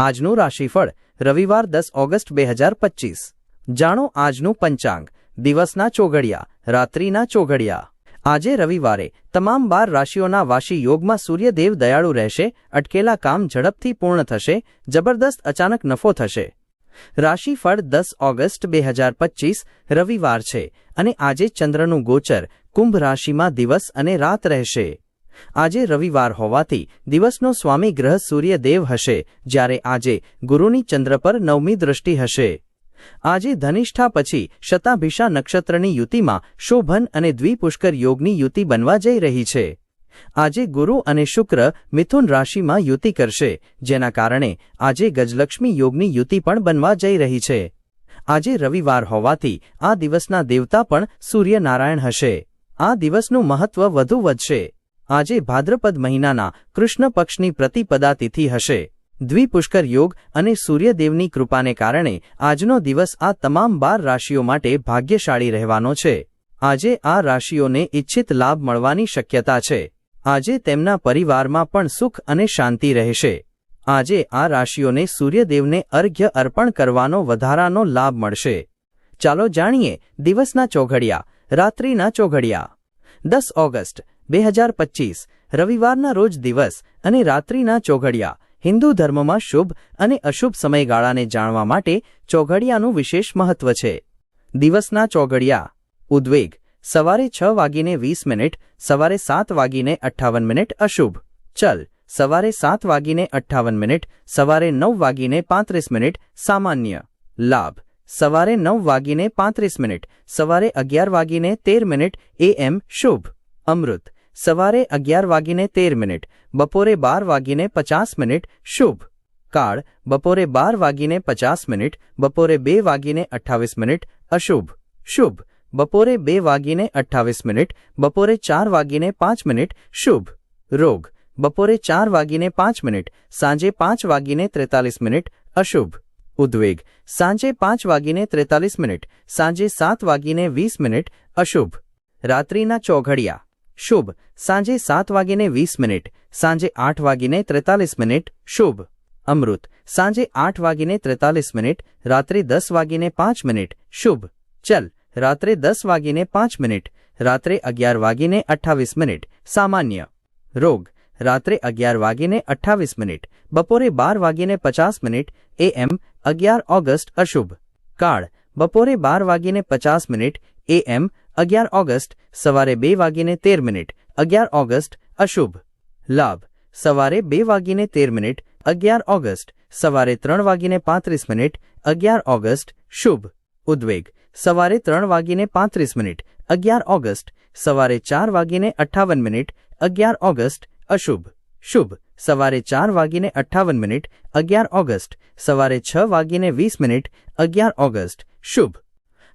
આજનું રાશિફળ રવિવાર દસ ઓગસ્ટ બે હજાર પચીસ. જાણો આજનું પંચાંગ, દિવસના ચોઘડિયા, રાત્રિના ચોઘડિયા. આજે રવિવારે તમામ બાર રાશિઓના વાશી યોગમાં સૂર્યદેવ દયાળુ રહેશે, અટકેલા કામ ઝડપથી પૂર્ણ થશે, જબરદસ્ત અચાનક નફો થશે. રાશિફળ દસ ઓગસ્ટ બે હજાર પચીસ રવિવાર છે, અને આજે ચંદ્રનું ગોચર, કુંભ રાશિમાં દિવસ અને રાત રહેશે. આજે રવિવાર હોવાથી દિવસનો સ્વામી ગ્રહ સૂર્યદેવ હશે, જ્યારે આજે ગુરુની ચંદ્ર પર નવમી દૃષ્ટિ હશે. આજે ધનિષ્ઠા પછી શતાભિષા નક્ષત્રની યુતિમાં શોભન અને દ્વિપુષ્કર યોગની યુતિ બનવા જઈ રહી છે. આજે ગુરુ અને શુક્ર મિથુન રાશિમાં યુતિ કરશે, જેના કારણે આજે ગજલક્ષ્મી યોગની યુતિ પણ બનવા જઈ રહી છે. આજે રવિવાર હોવાથી આ દિવસના દેવતા પણ સૂર્યનારાયણ હશે. આ દિવસનું મહત્વ વધુ વધશે. આજે ભાદ્રપદ મહિનાના કૃષ્ણ પક્ષની પ્રતિપદા તિથિ હશે. દ્વિપુષ્કર યોગ અને સૂર્યદેવની કૃપાને કારણે આજનો દિવસ આ તમામ બાર રાશિઓ માટે ભાગ્યશાળી રહેવાનો છે. આજે આ રાશિઓને ઇચ્છિત લાભ મળવાની શક્યતા છે. આજે તેમના પરિવારમાં પણ સુખ અને શાંતિ રહેશે. આજે આ રાશિઓને સૂર્યદેવને અર્ઘ્ય અર્પણ કરવાનો વધારાનો લાભ મળશે. ચાલો જાણીએ, દિવસના ચોઘડિયા, રાત્રિના ચોઘડિયા. દસ ઓગસ્ટ બે હજાર પચીસ, રવિવારના રોજ દિવસ અને રાત્રિના ચોઘડિયા, હિન્દુ ધર્મમાં શુભ અને અશુભ સમયગાળાને જાણવા માટે ચોઘડિયાનું વિશેષ મહત્વ છે. દિવસના ચોઘડિયા, ઉદ્વેગ, સવારે છ વાગીને વીસ મિનિટ, સવારે સાત વાગીને અઠ્ઠાવન મિનિટ અશુભ. ચલ, સવારે સાત વાગીને અઠ્ઠાવન મિનિટ, સવારે નવ વાગીને પાંત્રીસ મિનિટ, સામાન્ય. લાભ, સવારે નવ વાગીને પાંત્રીસ મિનિટ, સવારે અગિયાર વાગીને તેર મિનિટ એએમ શુભ. અમૃત સવારે અગિયાર વાગીને તેર મિનિટ, બપોરે બાર વાગીને પચાસ મિનિટ, શુભ. કાળ, બપોરે બાર વાગીને પચાસ મિનિટ, બપોરે બે વાગીને અઠ્ઠાવીસ મિનિટ, અશુભ. શુભ. બપોરે બે વાગીને અઠ્ઠાવીસ મિનિટ, બપોરે ચાર વાગીને પાંચ મિનિટ, શુભ. રોગ. બપોરે ચાર વાગીને પાંચ મિનિટ, સાંજે પાંચ વાગીને ત્રેતાલીસ મિનિટ, અશુભ. ઉદ્વેગ. સાંજે પાંચ વાગીને ત્રેતાલીસ મિનિટ, સાંજે સાત વાગીને વીસ મિનિટ, અશુભ. રાત્રિના ચોઘડિયા. શુભ સાંજે સાત વાગીને વીસ મિનિટ સાંજે આઠ વાગીને ત્રેતાલીસ મિનિટ શુભ અમૃત સાંજે આઠ વાગીને ત્રેતાલીસ મિનિટ રાત્રે દસ વાગીને પાંચ મિનિટ શુભ ચલ રાત્રે દસ વાગીને પાંચ મિનિટ રાત્રે અગિયાર વાગીને અઠ્ઠાવીસ મિનિટ સામાન્ય રોગ રાત્રે અગિયાર વાગીને અઠ્ઠાવીસ મિનિટ બપોરે બાર વાગીને પચાસ મિનિટ એએમ અગિયાર ઓગસ્ટ અશુભ કાળ બપોરે બાર વાગીને પચાસ મિનિટ એએમ અગિયાર ઓગસ્ટ, સવારે બે વાગીને તેર મિનિટ. અગિયાર ઓગસ્ટ, અશુભ. લાભ. સવારે બે વાગીને તેર મિનિટ. અગિયાર ઓગસ્ટ, સવારે ત્રણ વાગીને પાંત્રીસ મિનિટ. અગિયાર ઓગસ્ટ, શુભ. ઉદ્વેગ. સવારે ત્રણ વાગીને પાંત્રીસ મિનિટ. અગિયાર ઓગસ્ટ, સવારે ચાર વાગીને અઠ્ઠાવન મિનિટ. અગિયાર ઓગસ્ટ, અશુભ. શુભ. સવારે ચાર વાગીને અઠ્ઠાવન મિનિટ. અગિયાર ઓગસ્ટ, સવારે છ વાગીને વીસ મિનિટ. અગિયાર ઓગસ્ટ, શુભ.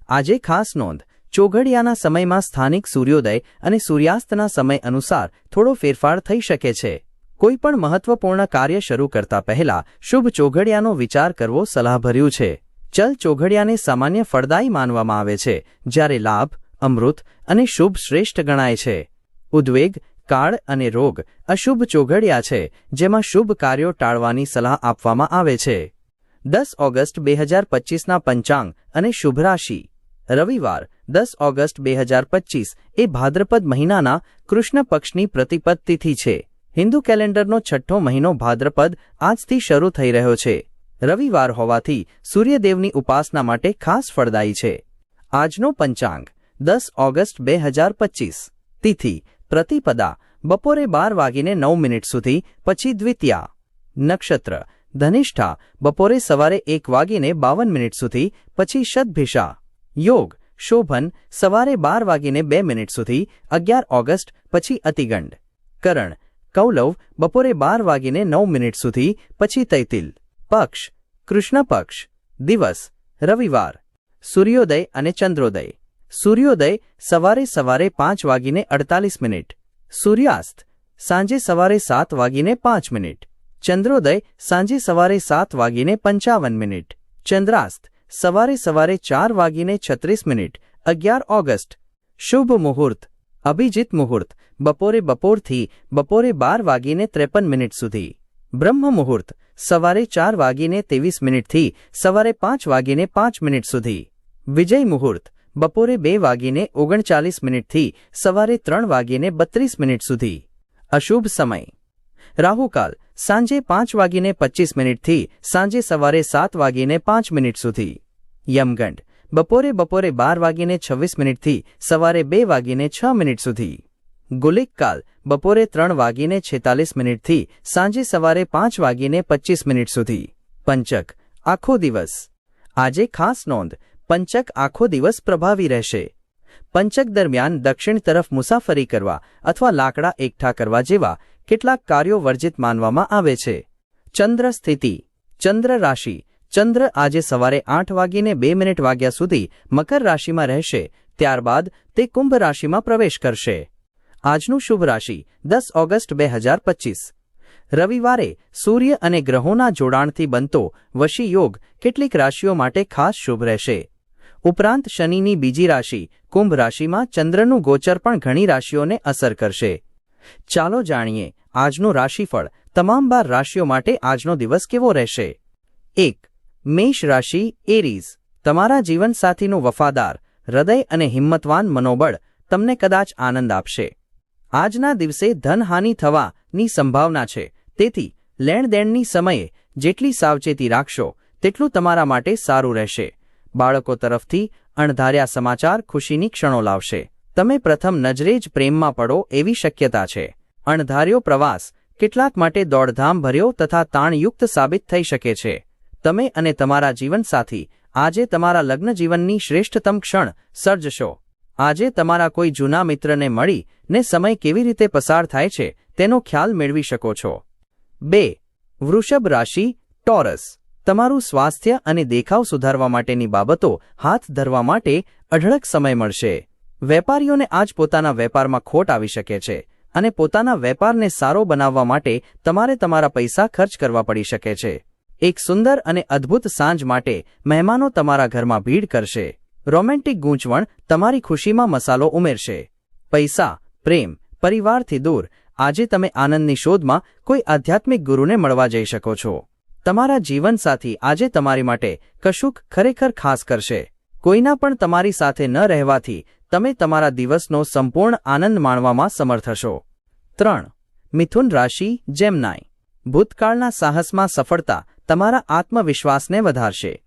આજે ખાસ નોંધ. ચોઘડિયાના સમયમાં સ્થાનિક સૂર્યોદય અને સૂર્યાસ્તના સમય અનુસાર થોડો ફેરફાર થઈ શકે છે. કોઈપણ મહત્વપૂર્ણ કાર્ય શરૂ કરતા પહેલા શુભ ચોઘડિયાનો વિચાર કરવો સલાહભર્યું છે. ચલ ચોઘડિયાને સામાન્ય ફળદાયી માનવામાં આવે છે, જ્યારે લાભ, અમૃત અને શુભ શ્રેષ્ઠ ગણાય છે. ઉદ્વેગ, કાળ અને રોગ અશુભ ચોઘડિયા છે, જેમાં શુભ કાર્યો ટાળવાની સલાહ આપવામાં આવે છે. દસ ઓગસ્ટ બે હજાર પચીસના પંચાંગ અને શુભ રાશિ. રવિવાર, દસ ઓગસ્ટ બે હજાર પચીસ, એ ભાદ્રપદ મહિનાના કૃષ્ણ પક્ષની પ્રતિપદ તિથિ છે. હિન્દુ કેલેન્ડરનો છઠ્ઠો મહિનો ભાદ્રપદ આજથી શરૂ થઈ રહ્યો છે. રવિવાર હોવાથી સૂર્યદેવની ઉપાસના માટે ખાસ ફળદાયી છે. આજનો પંચાંગ, દસ ઓગસ્ટ બે હજાર પચીસ. તિથિ, પ્રતિપદા, બપોરે બાર વાગીને નવ મિનિટ સુધી, પછી દ્વિતીયા. નક્ષત્ર, ધનિષ્ઠા, બપોરે સવારે એક વાગીને બાવન મિનિટ સુધી, પછી શતભિષા યોગ, શોભન સવારે બાર વાગીને બે મિનિટ સુધી, અગિયાર ઓગસ્ટ, પછી અતિગંડ. કરણ, કૌલવ, બપોરે બાર વાગીને નવ મિનિટ સુધી, પછી તૈતિલ. પક્ષ, કૃષ્ણ પક્ષ. દિવસ, રવિવાર. સૂર્યોદય અને ચંદ્રોદય. સૂર્યોદય સવારે સવારે પાંચ વાગીને અડતાલીસ મિનિટ. સૂર્યાસ્ત, સાંજે સવારે સાત વાગીને પાંચ મિનિટ. ચંદ્રોદય, સાંજે સવારે સાત વાગીને પંચાવન મિનિટ. ચંદ્રાસ્ત સવારે સવારે ચાર વાગીને છત્રીસ મિનિટ, અગિયાર ઓગસ્ટ. શુભ મુહૂર્ત. અભિજીત મુહૂર્ત. બપોરે બપોરથી બપોરે બાર વાગીને ત્રેપન મિનિટ સુધી. બ્રહ્મ મુહૂર્ત. સવારે ચાર વાગીને ત્રેવીસ મિનિટથી સવારે પાંચ વાગીને પાંચ મિનિટ સુધી. વિજય મુહૂર્ત. બપોરે બે વાગીને ઓગણચાલીસ મિનિટથી સવારે ત્રણ વાગીને બત્રીસ મિનિટ સુધી. અશુભ સમય. રાહુકાલ. સાંજે પાંચ વાગીને પચીસ મિનિટથી સાંજે સવારે સાત વાગીને પાંચ મિનિટ સુધી. યમગંડ. બપોરે બપોરે બાર વાગીને છવ્વીસ મિનિટથી સવારે બે વાગીને છ મિનિટ સુધી. ગુલિકકાલ બપોરે ત્રણ વાગીને છેતાલીસ મિનિટથી સાંજે સવારે પાંચ વાગીને પચીસ મિનિટ સુધી. પંચક. આખો દિવસ. આજે ખાસ નોંધ. પંચક આખો દિવસ પ્રભાવી રહેશે. પંચક દરમિયાન દક્ષિણ તરફ મુસાફરી કરવા અથવા લાકડા એકઠા કરવા જેવા કેટલાક કાર્યો વર્જિત માનવામાં આવે છે. ચંદ્ર સ્થિતિ. ચંદ્ર રાશિ. ચંદ્ર આજે સવારે આઠ વાગીને બે મિનિટ વાગ્યા સુધી મકર રાશિમાં રહેશે. ત્યારબાદ તે કુંભ રાશિમાં પ્રવેશ કરશે. આજનું શુભ રાશિ, દસ ઓગસ્ટ બે હજાર પચીસ. રવિવારે સૂર્ય અને ગ્રહોના જોડાણથી બનતો વશી યોગ કેટલીક રાશિઓ માટે ખાસ શુભ રહેશે. ઉપરાંત શનિની બીજી રાશિ, કુંભ રાશિમાં ચંદ્રનું ગોચર પણ ઘણી રાશિઓને અસર કરશે. ચાલો જાણીએ આજનું રાશિફળ તમામ બાર રાશિઓ માટે આજનો દિવસ કેવો રહેશે? એક, મેષ રાશિ, એરીઝ. તમારા જીવનસાથીનું વફાદાર, હૃદય અને હિંમતવાન મનોબળ તમને કદાચ આનંદ આપશે. આજના દિવસે ધનહાનિ થવાની સંભાવના છે. તેથી, લેણદેણની સમયે જેટલી સાવચેતી રાખશો, તેટલું તમારા માટે સારું રહેશે. બાળકો તરફથી અણધાર્યા સમાચાર ખુશીની ક્ષણો લાવશે. તમે પ્રથમ નજરે જ પ્રેમમાં પડો એવી શક્યતા છે. અણધાર્યો પ્રવાસ કેટલાક માટે દોડધામ ભર્યો તથા તાણયુક્ત સાબિત થઈ શકે છે. તમે અને તમારા જીવનસાથી આજે તમારા લગ્ન જીવનની શ્રેષ્ઠતમ ક્ષણ સર્જશો. આજે તમારા કોઈ જૂના મિત્રને મળી ને સમય કેવી રીતે પસાર થાય છે તેનો ખ્યાલ મેળવી શકો છો. બે, વૃષભ રાશિ, ટોરસ. તમારું સ્વાસ્થ્ય અને દેખાવ સુધારવા માટેની બાબતો હાથ ધરવા માટે અઢળક સમય મળશે. વેપારીઓને આજ પોતાના વેપારમાં ખોટ આવી શકે છે. અને પોતાના વેપારને સારો બનાવવા માટે તમારે તમારા પૈસા ખર્ચ કરવા પડી શકે છે. એક સુંદર અને અદ્ભુત સાંજ માટે મહેમાનો તમારા ઘરમાં ભીડ કરશે. રોમેન્ટિક ગૂંચવણ તમારી ખુશીમાં મસાલો ઉમેરશે. પૈસા, પ્રેમ, પરિવારથી દૂર, આજે તમે આનંદની શોધમાં કોઈ આધ્યાત્મિક ગુરુને મળવા જઈ શકો છો. તમારા જીવનસાથી આજે તમારી માટે કશુંક ખરેખર ખાસ કરશે. કોઈના પણ તમારી સાથે ન રહેવાથી તમે તમારા દિવસનો સંપૂર્ણ આનંદ માણવામાં સમર્થ હશો. ત્રણ, મિથુન રાશિ જેમનાઈ ભૂતકાળના સાહસમાં સફળતા તમારા આત્મવિશ્વાસને વધારશે.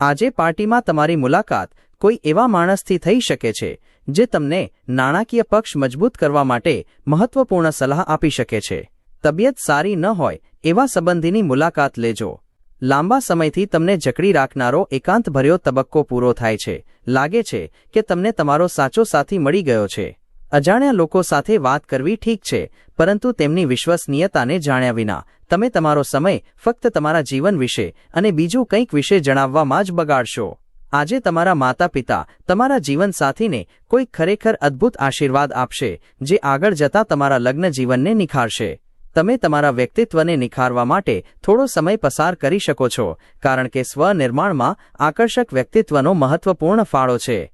આજે પાર્ટીમાં તમારી મુલાકાત કોઈ એવા માણસથી થઈ શકે છે, જે તમને નાણાકીય પક્ષ મજબૂત કરવા માટે મહત્વપૂર્ણ સલાહ આપી શકે છે. તબિયત સારી ન હોય એવા સંબંધીની મુલાકાત લેજો. લાંબા સમયથી તમને જકડી રાખનારો એકાંતભર્યો તબક્કો પૂરો થાય છે. લાગે છે કે તમને તમારો સાચો સાથી મળી ગયો છે. અજાણ્યા લોકો સાથે વાત કરવી ઠીક છે, પરંતુ તેમની વિશ્વસનીયતાને જાણ્યા વિના. તમે તમારો સમય ફક્ત તમારા જીવન વિશે અને બીજું કંઈક વિશે જણાવવામાં જ બગાડશો. આજે તમારા માતા પિતા તમારા જીવનસાથીને કોઈ ખરેખર અદ્ભુત આશીર્વાદ આપશે, જે આગળ જતા તમારા લગ્ન જીવનને નિખારશે. તમે તમારા વ્યક્તિત્વને નિખારવા માટે થોડો સમય પસાર કરી શકો છો, કારણ કે સ્વનિર્માણમાં આકર્ષક વ્યક્તિત્વનો મહત્વપૂર્ણ ફાળો છે.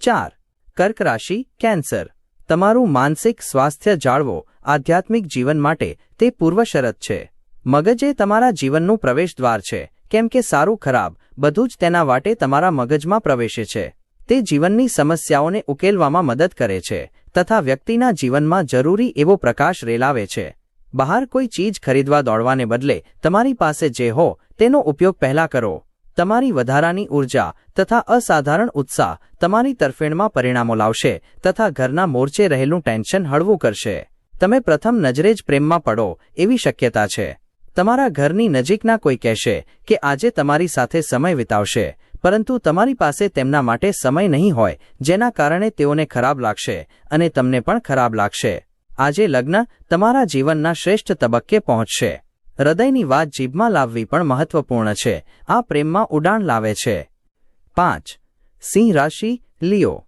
ચાર, કર્ક રાશિ, કેન્સર. તમારું માનસિક સ્વાસ્થ્ય જાળવો, આધ્યાત્મિક જીવન માટે તે પૂર્વશરત છે. મગજે તમારા જીવનનું પ્રવેશદ્વાર છે, કેમ કે સારું ખરાબ, બધું જ તેના વાટે તમારા મગજમાં પ્રવેશે છે. તે જીવનની સમસ્યાઓને ઉકેલવામાં મદદ કરે છે, તથા વ્યક્તિના જીવનમાં જરૂરી એવો પ્રકાશ રેલાવે છે. બહાર કોઈ ચીજ ખરીદવા દોડવાને બદલે તમારી પાસે જે હો, તેનો ઉપયોગ પહેલા કરો. તમારી વધારાની ઊર્જા તથા અસાધારણ ઉત્સાહ તમારી તરફેણમાં પરિણામો લાવશે તથા ઘરના મોરચે રહેલું ટેન્શન હળવું કરશે. તમે પ્રથમ નજરે જ પ્રેમમાં પડો એવી શક્યતા છે. તમારા ઘરની નજીકના કોઈ કહેશે કે આજે તમારી સાથે સમય વિતાવશે, પરંતુ તમારી પાસે તેમના માટે સમય નહીં હોય, જેના કારણે તેઓને ખરાબ લાગશે અને તમને પણ ખરાબ લાગશે. આજે લગ્ન તમારા જીવનના શ્રેષ્ઠ તબક્કે પહોંચશે. હૃદયની વાત જીભમાં લાવવી પણ મહત્વપૂર્ણ છે. આ પ્રેમમાં ઉડાણ લાવે છે. પાંચ. સિંહ રાશિ લિયો.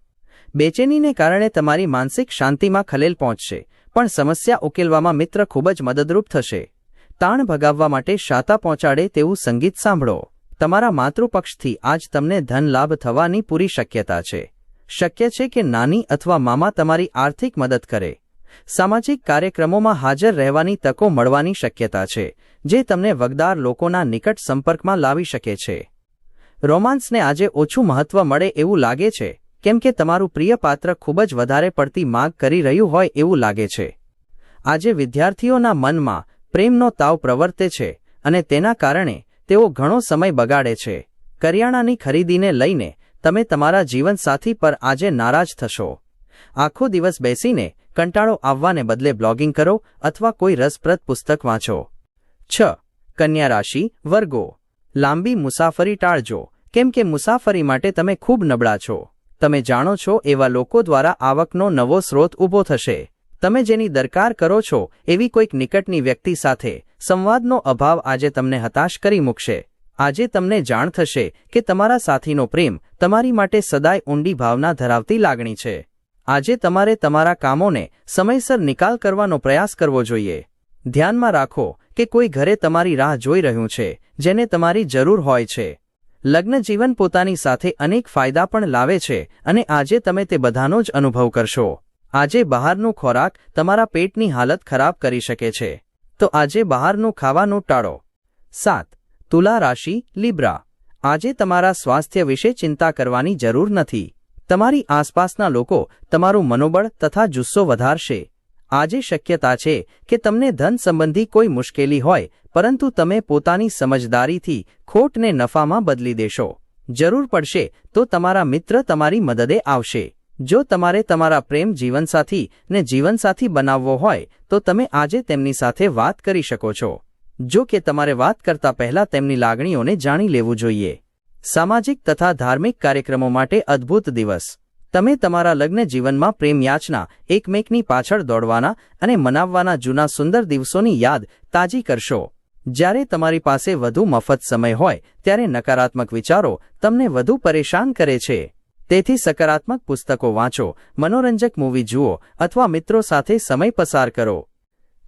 બેચેનીને કારણે તમારી માનસિક શાંતિમાં ખલેલ પહોંચશે, પણ સમસ્યા ઉકેલવામાં મિત્ર ખૂબ જ મદદરૂપ થશે. તાણ ભગાવવા માટે શાતા પહોંચાડે તેવું સંગીત સાંભળો. તમારા માતૃપક્ષથી આજ તમને ધન લાભ થવાની પૂરી શક્યતા છે. શક્ય છે કે નાની અથવા મામા તમારી આર્થિક મદદ કરે. સામાજિક કાર્યક્રમોમાં હાજર રહેવાની તકો મળવાની શક્યતા છે, જે તમને વગદાર લોકોના નિકટ સંપર્કમાં લાવી શકે છે. રોમાન્સને આજે ઓછું મહત્વ મળે એવું લાગે છે, કેમ કે તમારું પ્રિય પાત્ર ખૂબ જ વધારે પડતી માગ કરી રહ્યું હોય એવું લાગે છે. આજે વિદ્યાર્થીઓના મનમાં પ્રેમનો તાવ પ્રવર્તે છે અને તેના કારણે તેઓ ઘણો સમય બગાડે છે. કરિયાણાની ખરીદીને લઈને તમે તમારા જીવનસાથી પર આજે નારાજ થશો. આખો દિવસ બેસીને કંટાળો આવવાને બદલે બ્લોગિંગ કરો અથવા કોઈ રસપ્રદ પુસ્તક વાંચો. છ. કન્યા રાશિ વર્ગો. લાંબી મુસાફરી ટાળજો. કેમ કે મુસાફરી માટે તમે ખૂબ નબળા છો. તમે જાણો છો એવા લોકો દ્વારા આવકનો નવો સ્રોત ઊભો થશે. તમે જેની દરકાર કરો છો એવી કોઈક નિકટની વ્યક્તિ સાથે સંવાદનો અભાવ આજે તમને હતાશ કરી મૂકશે. આજે તમને જાણ થશે કે તમારા સાથીનો પ્રેમ તમારી માટે સદાય ઊંડી ભાવના ધરાવતી લાગણી છે. આજે તમારે તમારા કામોને સમયસર નિકાલ કરવાનો પ્રયાસ કરવો જોઈએ. ધ્યાનમાં રાખો કે કોઈ ઘરે તમારી રાહ જોઈ રહ્યું છે, જેને તમારી જરૂર હોય છે. લગ્ન જીવન પોતાની સાથે અનેક ફાયદા પણ લાવે છે અને આજે તમે તે બધાનો જ અનુભવ કરશો. આજે બહારનું ખોરાક તમારા પેટની હાલત ખરાબ કરી શકે છે. તો આજે બહારનું ખાવાનું ટાળો. સાત, તુલા રાશિ, લીબ્રા. આજે તમારા સ્વાસ્થ્ય વિશે ચિંતા કરવાની જરૂર નથી. તમારી આસપાસના લોકો તમારું મનોબળ તથા જુસ્સો વધારશે. આજે શક્યતા છે કે તમને ધન સંબંધી કોઈ મુશ્કેલી હોય, પરંતુ તમે પોતાની સમજદારીથી ખોટને નફામાં બદલી દેશો. જરૂર પડશે તો તમારા મિત્ર તમારી મદદે આવશે. જો તમારે તમારા પ્રેમ જીવનસાથી ને જીવનસાથી બનાવવો હોય, તો તમે આજે તેમની સાથે વાત કરી શકો છો. જો કે તમારે વાત કરતા પહેલા તેમની લાગણીઓને જાણી લેવું જોઈએ. સામાજિક તથા ધાર્મિક કાર્યક્રમો માટે અદ્ભુત દિવસ. તમે તમારા લગ્ન જીવનમાં પ્રેમ એકમેકની પાછળ દોડવાના અને મનાવવાના જૂના સુંદર દિવસોની યાદ તાજી કરશો. જ્યારે તમારી પાસે વધુ મફત સમય હોય, ત્યારે નકારાત્મક વિચારો તમને વધુ પરેશાન કરે છે. તેથી સકારાત્મક પુસ્તકો વાંચો, મનોરંજક મૂવી જુઓ અથવા મિત્રો સાથે સમય પસાર કરો.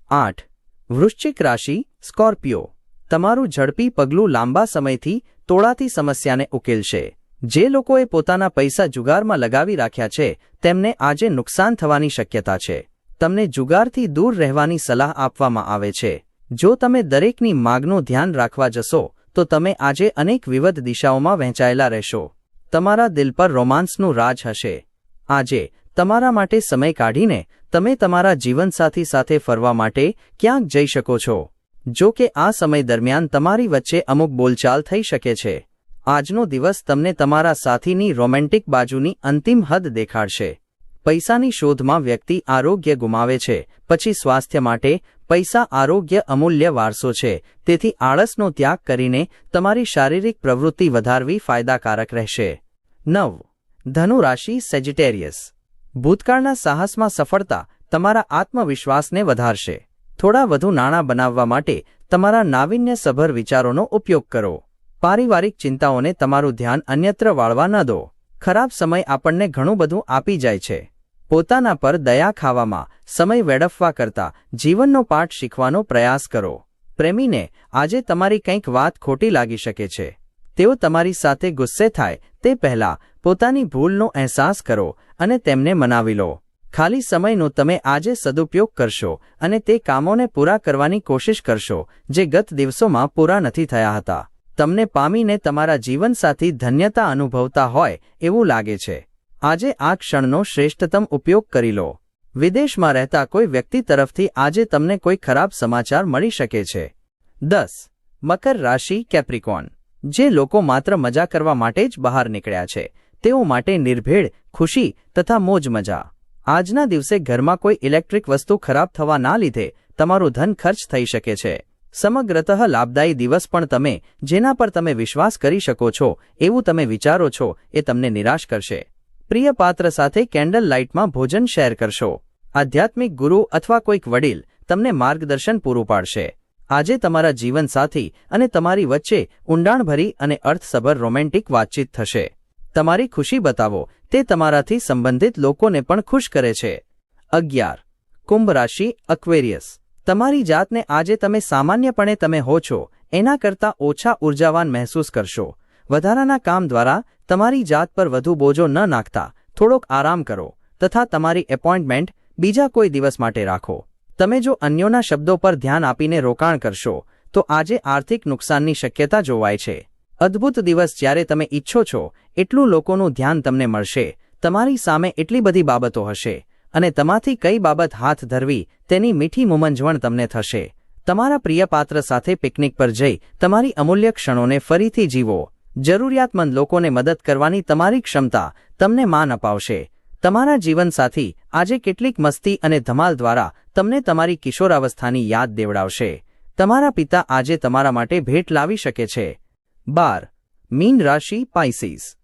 આઠ. વૃશ્ચિક રાશિ, સ્કોર્પિયો. તમારું ઝડપી પગલું લાંબા સમયથી તોળાતી સમસ્યાને ઉકેલશે. જે લોકોએ પોતાના પૈસા જુગારમાં લગાવી રાખ્યા છે, તેમને આજે નુકસાન થવાની શક્યતા છે. તમને જુગારથી દૂર રહેવાની સલાહ આપવામાં આવે છે. જો તમે દરેકની માગનું ધ્યાન રાખવા જશો, તો તમે આજે અનેક વિવધ દિશાઓમાં વહેંચાયેલા રહેશો. તમારા દિલ પર રોમાન્સનું રાજ હશે. આજે, તમારા માટે સમય કાઢીને, તમે તમારા જીવનસાથી સાથે ફરવા માટે ક્યાંક જઈ શકો છો. જો કે આ સમય દરમિયાન તમારી વચ્ચે અમુક બોલચાલ થઈ શકે છે. આજનો દિવસ તમને તમારા સાથીની રોમેન્ટિક બાજુની અંતિમ હદ દેખાડશે. પૈસાની શોધમાં વ્યક્તિ આરોગ્ય ગુમાવે છે, પછી સ્વાસ્થ્ય માટે પૈસા આરોગ્ય અમૂલ્ય વારસો છે, તેથી આળસનો ત્યાગ કરીને તમારી શારીરિક પ્રવૃત્તિ વધારવી ફાયદાકારક રહેશે. નવ. ધનુ રાશિ સેજિટેરિયસ ભૂતકાળના સાહસમાં સફળતા તમારા આત્મવિશ્વાસને વધારશે. થોડા વધુ નાણાં બનાવવા માટે તમારા નાવીન્યસભર વિચારોનો ઉપયોગ કરો. પારિવારિક ચિંતાઓને તમારું ધ્યાન અન્યત્ર વાળવા ન દો. ખરાબ સમય આપણને ઘણું બધું આપી જાય છે. પોતાના પર દયા ખાવામાં સમય વેડફવા કરતા જીવનનો પાઠ શીખવાનો પ્રયાસ કરો. પ્રેમીને આજે તમારી કંઈક વાત ખોટી લાગી શકે છે. તેઓ તમારી સાથે ગુસ્સે થાય તે પહેલાં પોતાની ભૂલનો અહેસાસ કરો અને તેમને મનાવી લો. ખાલી સમયનો તમે આજે સદુપયોગ કરશો અને તે કામોને પૂરા કરવાની કોશિશ કરશો, જે ગત દિવસોમાં પૂરા નથી થયા હતા. તમને પામીને તમારા જીવનસાથી ધન્યતા અનુભવતા હોય, એવું લાગે છે. આજે આ ક્ષણનો શ્રેષ્ઠતમ ઉપયોગ કરી લો. વિદેશમાં રહેતા કોઈ વ્યક્તિ તરફથી આજે તમને કોઈ ખરાબ સમાચાર મળી શકે છે. દસ. મકર રાશિ કેપ્રિકોન. જે લોકો માત્ર મજા કરવા માટે જ બહાર નીકળ્યા છે, તેઓ માટે નિર્ભેળ, ખુશી તથા મોજ મજા આજના દિવસે ઘરમાં કોઈ ઇલેક્ટ્રિક વસ્તુ ખરાબ થવા ના લીધે તમારું ધન ખર્ચ થઈ શકે છે. સમગ્રતઃ લાભદાયી દિવસ પણ તમે, જેના પર તમે વિશ્વાસ કરી શકો છો, એવું તમે વિચારો છો, એ તમને નિરાશ કરશે. પ્રિય પાત્ર સાથે કેન્ડલ લાઇટમાં ભોજન શેર કરશો. આધ્યાત્મિક ગુરુ અથવા કોઈક વડીલ તમને માર્ગદર્શન પૂરું પાડશે. આજે તમારા જીવનસાથી અને તમારી વચ્ચે ઊંડાણભરી અને અર્થસભર રોમેન્ટિક વાતચીત થશે. તમારી ખુશી બતાવો. તે તમારાથી સંબંધિત લોકોને પણ ખુશ કરે છે. અગિયાર. કુંભ રાશિ અક્વેરિયસ તમારી જાતને આજે તમે સામાન્યપણે તમે હો છો. એના કરતાં ઓછા ઉર્જાવાન મહેસૂસ કરશો. વધારાના કામ દ્વારા તમારી જાત પર વધુ બોજો ન નાખતા. થોડોક આરામ કરો. તથા તમારી એપોઇન્ટમેન્ટ બીજા કોઈ દિવસ માટે રાખો. તમે જો અન્યોના શબ્દો પર ધ્યાન આપીને રોકાણ કરશો, તો આજે આર્થિક નુકસાનની શક્યતા જોવાય છે. અદ્ભુત દિવસ જ્યારે તમે ઈચ્છો છો, એટલું લોકોનું ધ્યાન તમને મળશે. તમારી સામે એટલી બધી બાબતો હશે અને તમાથી કઈ બાબત હાથ ધરવી તેની મીઠી મુમંજવણ તમને થશે. તમારા પ્રિય પાત્ર સાથે પિકનિક પર જઈ તમારી અમૂલ્ય ક્ષણોને ફરીથી જીવો. જરૂરિયાતમંદ લોકોને મદદ કરવાની તમારી ક્ષમતા તમને માન અપાવશે. તમારા જીવનસાથી આજે કેટલીક મસ્તી અને ધમાલ દ્વારા તમને તમારી કિશોરાવસ્થાની યાદ દેવડાવશે. તમારા પિતા આજે તમારા માટે ભેટ લાવી શકે છે. બાર. મીન રાશિ પાઇસીસ.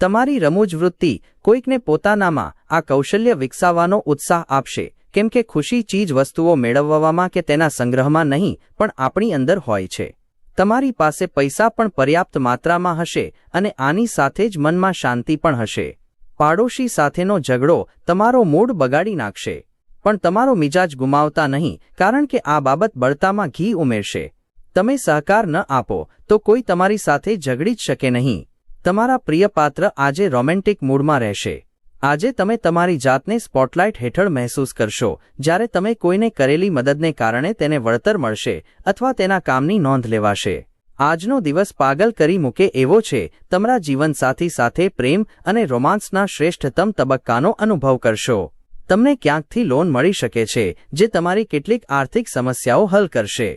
તમારી રમૂજ વૃત્તિ કોઈકને પોતાનામાં આ કૌશલ્ય વિકસાવવાનો ઉત્સાહ આપશે, કેમ કે ખુશી ચીજ વસ્તુઓ મેળવવામાં કે તેના સંગ્રહમાં નહીં, પણ આપણી અંદર હોય છે. તમારી પાસે પૈસા પણ પર્યાપ્ત માત્રામાં હશે અને આની સાથે જ મનમાં શાંતિ પણ હશે. પાડોશી સાથેનો ઝઘડો તમારો મૂડ બગાડી નાખશે. પણ તમારો મિજાજ ગુમાવતા નહીં, કારણ કે આ બાબત બળતામાં ઘી ઉમેરશે. તમે સહકાર ન આપો, તો કોઈ તમારી સાથે ઝઘડી જ શકે નહીં. તમારા પ્રિય પાત્ર આજે રોમેન્ટિક મૂડમાં રહેશે. આજે તમે તમારી જાતને સ્પોટલાઇટ હેઠળ મહેસૂસ કરશો, જ્યારે તમે કોઈને કરેલી મદદને કારણે તેને વળતર મળશે અથવા તેના કામની નોંધ લેવાશે. આજનો દિવસ પાગલ કરી મૂકે એવો છે, તમારા જીવનસાથી સાથે પ્રેમ અને રોમાન્સના શ્રેષ્ઠતમ તબક્કાનો અનુભવ કરશો. તમને ક્યાંકથી લોન મળી શકે છે, જે તમારી કેટલીક આર્થિક સમસ્યાઓ હલ કરશે.